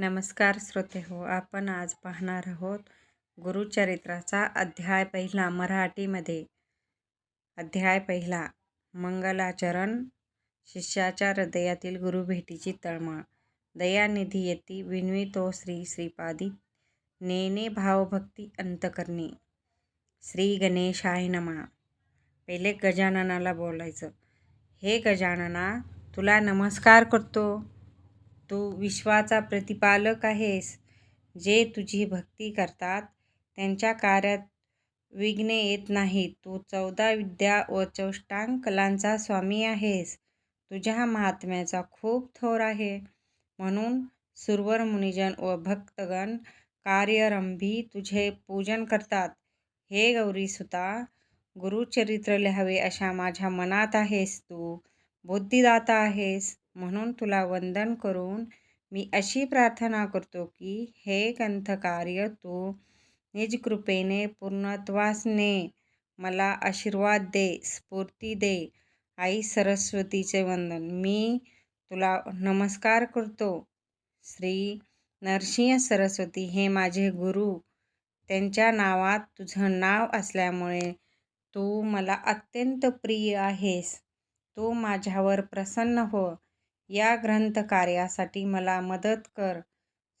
नमस्कार श्रोते हो आपण आज पाहणार आहोत गुरुचरित्राचा अध्याय पहिला मराठीमध्ये. अध्याय पहिला मंगलाचरण शिष्याच्या हृदयातील गुरुभेटीची तळमळ. दयानिधी येती विनवितो श्री श्रीपादी. नेने भावभक्ती अंतकरणी. श्री गणेशाय नमा. पहिले गजाननाला बोलायचं. हे गजानना तुला नमस्कार करतो. तू विश्वाचा प्रतिपालक आहेस. जे तुझी भक्ती करतात त्यांच्या कार्यात विघ्ने येत नाहीत तू चौदा विद्या व चौष्टांग कलांचा स्वामी आहेस. तुझ्या महात्म्याचा खूप थोर आहे. म्हणून सुरवर मुनिजन व भक्तगण कार्यरंभी तुझे पूजन करतात. हे गौरीसुता गुरुचरित्र लिहावे अशा माझ्या मनात आहेस तू. बुद्धिदाता आहेस. म्हणून तुला वंदन करून मी अशी प्रार्थना करतो की हे ग्रंथकार्य तू निजकृपेने पूर्णत्वास ने मला आशीर्वाद दे स्फूर्ती दे. आई सरस्वतीचे वंदन. मी तुला नमस्कार करतो. श्री नरसिंह सरस्वती हे माझे गुरु. त्यांच्या नावात तुझं नाव असल्यामुळे तू मला अत्यंत प्रिय आहेस. तू माझ्यावर प्रसन्न हो. या ग्रंथकार्यासाठी मला मदत कर.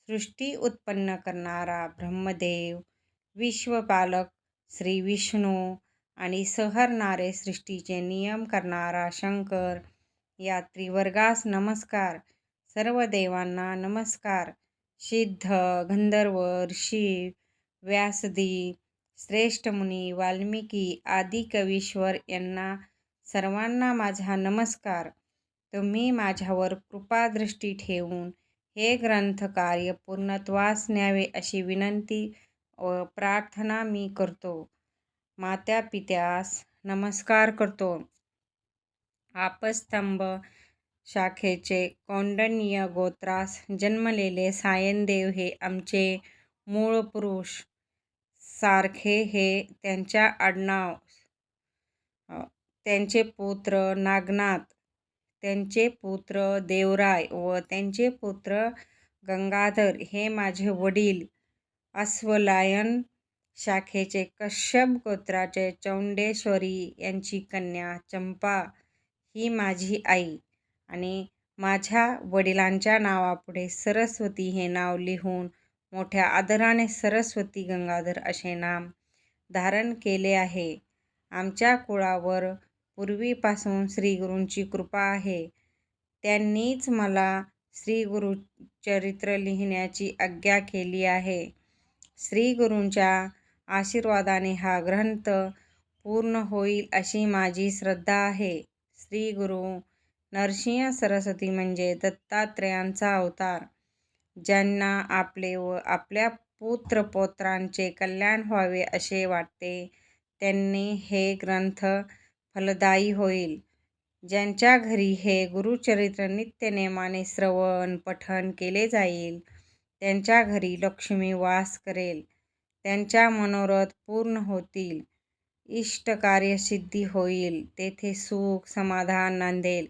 सृष्टी उत्पन्न करणारा ब्रह्मदेव विश्वपालक श्री विष्णू आणि सहरणारे सृष्टीचे नियम करणारा शंकर या त्रिवर्गास नमस्कार. सर्व देवांना नमस्कार. सिद्ध गंधर्व ऋषी व्यासदी श्रेष्ठ मुनी वाल्मिकी आदी कवीश्वर यांना सर्वांना माझा नमस्कार. तुम्ही माझ्यावर कृपादृष्टी ठेवून हे ग्रंथकार्य पूर्णत्वास न्यावे अशी विनंती व प्रार्थना मी करतो. मात्या पित्यास नमस्कार करतो. आपस्तंभ शाखेचे कौंडनीय गोत्रास जन्मलेले सायनदेव हे आमचे मूळ पुरुष. सारखे हे त्यांच्या आडनाव त्यांचे पुत्र नागनाथ त्यांचे पुत्र देवराय व त्यांचे पुत्र गंगाधर हे माझे वडील. अस्वलायन शाखेचे कश्यप गोत्राचे चौंडेश्वरी यांची कन्या चंपा ही माझी आई आणि माझ्या वडिलांच्या नावापुढे सरस्वती हे नाव लिहून मोठ्या आदराने सरस्वती गंगाधर असे नाम धारण केले आहे. आमच्या कुळावर पूर्वीपासून श्रीगुरूंची कृपा आहे. त्यांनीच मला श्रीगुरुचरित्र लिहिण्याची आज्ञा केली आहे. श्रीगुरूंच्या आशीर्वादाने हा ग्रंथ पूर्ण होईल अशी माझी श्रद्धा आहे. श्री गुरु नरसिंह सरस्वती म्हणजे दत्तात्रेयांचा अवतार ज्यांना आपले व आपल्या पुत्रपौत्रांचे कल्याण व्हावे असे वाटते. त्यांनी हे ग्रंथ फलदायी होईल. ज्यांच्या घरी हे गुरुचरित्र नित्यनेमाने श्रवण पठण केले जाईल त्यांच्या घरी लक्ष्मी वास करेल. त्यांच्या मनोरथ पूर्ण होतील. इष्ट कार्यसिद्धी होईल. तेथे सुख समाधान नांदेल.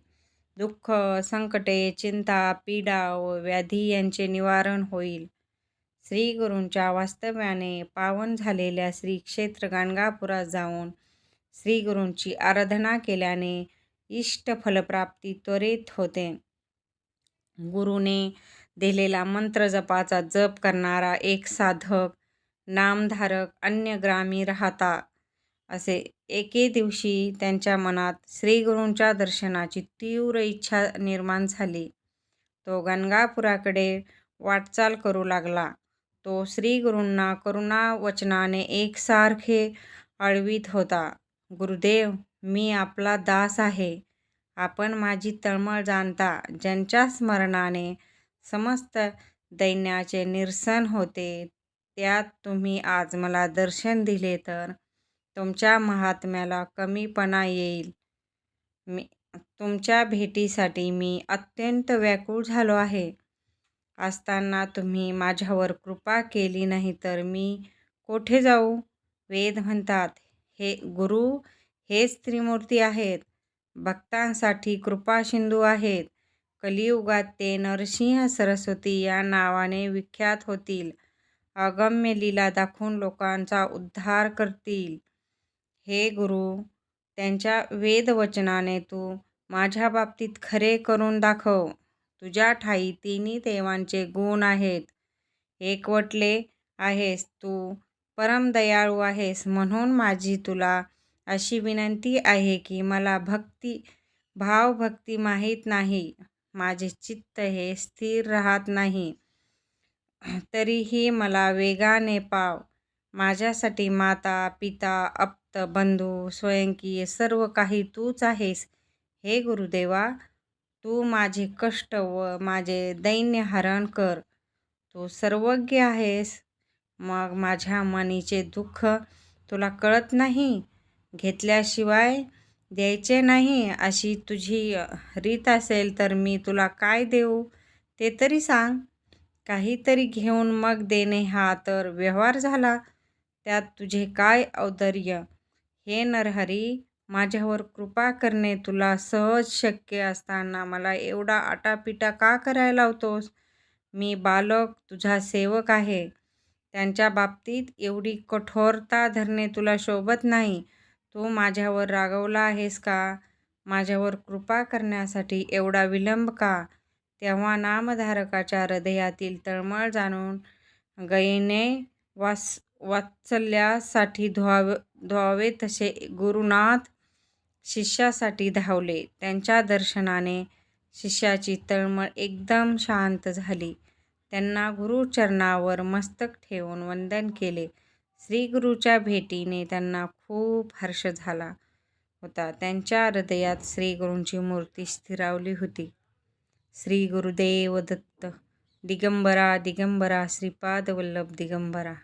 दुःख संकटे चिंता पीडा व व्याधी यांचे निवारण होईल. श्री गुरूंच्या वास्तव्याने पावन झालेल्या श्री क्षेत्र गाणगापुरात जाऊन श्रीगुरूंची आराधना केल्याने इष्ट फलप्राप्ती त्वरित होते. गुरुने दिलेला मंत्र जपाचा जप करणारा एक साधक नामधारक अन्य ग्रामी राहता. असे एके दिवशी त्यांच्या मनात श्रीगुरूंच्या दर्शनाची तीव्र इच्छा निर्माण झाली. तो गणगापुराकडे वाटचाल करू लागला. तो श्रीगुरूंना करुणा वचनाने एकसारखे आळवीत होता. गुरुदेव मी आपला दास आहे. आपण माझी तळमळ जाणता. ज्यांच्या स्मरणाने समस्त दैन्याचे निरसन होते त्यात तुम्ही आज मला दर्शन दिले तर तुमच्या महात्म्याला कमीपणा येईल. मी तुमच्या भेटीसाठी मी अत्यंत व्याकुळ झालो आहे. असताना तुम्ही माझ्यावर कृपा केली नाही तर मी कोठे जाऊ? वेद म्हणतात हे गुरु हेच त्रिमूर्ती आहेत भक्तांसाठी कृपाशिंदू आहेत कलियुगात ते नरसिंह सरस्वती या नावाने विख्यात होतील. अगम्य लीला दाखवून लोकांचा उद्धार करतील. हे गुरु, त्यांच्या वेदवचनाने तू माझ्या बाबतीत खरे करून दाखव. तुझ्या ठाई तिन्ही देवांचे गुण आहेत. एकवटले आहेस तू. परमदयाळू आहेस. म्हणून माझी तुला अशी विनंती आहे की मला भक्ती भावभक्ती माहीत नाही. माझे चित्त हे स्थिर राहत नाही. तरीही मला वेगाने पाव. माझ्यासाठी माता, पिता, आप्त, बंधू, स्वयंकी सर्व काही तूच आहेस. हे गुरुदेवा, तू माझे कष्ट व माझे दैन्य हरण कर. तू सर्वज्ञ आहेस. मग माझ्या मनीचे दुःख तुला कळत नाही. घेतल्याशिवाय द्यायचे नाही अशी तुझी रीत असेल तर मी तुला काय देऊ ते तरी सांग. काहीतरी घेऊन मग देणे हा तर व्यवहार झाला. त्यात तुझे काय औदर्य हे नरहरी, माझ्यावर कृपा करणे तुला सहज शक्य असताना मला एवढा आटापिटा का करायला लावतोस? मी बालक, तुझा सेवक आहे. त्यांच्या बाबतीत एवढी कठोरता धरणे तुला शोभत नाही. तू माझ्यावर रागवला आहेस का? माझ्यावर कृपा करण्यासाठी एवढा विलंब का? तेव्हा नामधारकाच्या हृदयातील तळमळ जाणून गयाने वात्सल्यासाठी धावावे तसे गुरुनाथ शिष्यासाठी धावले. त्यांच्या दर्शनाने शिष्याची तळमळ एकदम शांत झाली. त्यांना गुरुचरणावर मस्तक ठेवून वंदन केले. श्रीगुरूच्या भेटीने त्यांना खूप हर्ष झाला होता. त्यांच्या हृदयात श्रीगुरूंची मूर्ती स्थिरावली होती. श्री गुरुदेव दत्त. दिगंबरा दिगंबरा श्रीपाद वल्लभ दिगंबरा